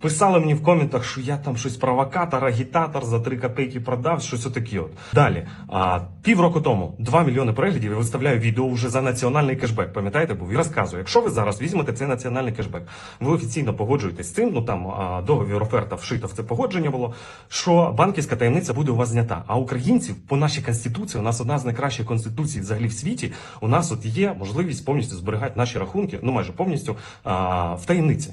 Писали мені в коментах, що я там щось провокатор, агітатор за 3 копійки продав, щось отаке от. Далі, а, півроку тому 2 мільйони переглядів я виставляю відео вже за національний кешбек. Пам'ятаєте, був і розказую, якщо ви зараз візьмете цей національний кешбек, ви офіційно погоджуєтесь з цим, ну там а, договір оферта вшита в це погодження було, що банківська таємниця буде у вас знята. А українців по нашій конституції, у нас одна з найкращих конституцій взагалі в світі. У нас от є можливість повністю зберігати наші рахунки, ну майже повністю а, в таємниці.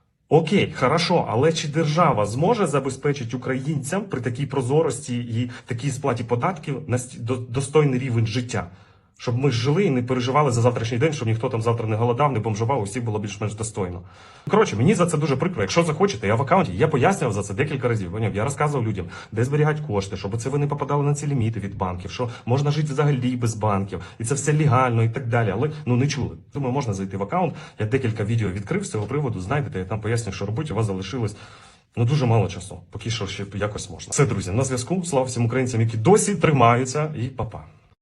Окей, хорошо, але чи держава зможе забезпечити українцям при такій прозорості і такій сплаті податків на до- достойний рівень життя? Щоб ми жили і не переживали за завтрашній день, щоб ніхто там завтра не голодав, не бомжував, усіх було більш-менш достойно. Коротше, мені за це дуже прикро. Якщо захочете, я в аккаунті, я пояснював за це декілька разів. Я розказував людям, де зберігати кошти, щоб це ви не попадали на ці ліміти від банків, що можна жити взагалі без банків, і це все легально і так далі. Але ну не чули. Думаю, можна зайти в аккаунт. Я декілька відео відкрив з цього приводу. Знайдете, я там поясню, що робити. У вас залишилось. Ну дуже мало часу. Поки що ще якось можна. Все, друзі, на зв'язку. Слава всім українцям, які досі тримаються, і па-па.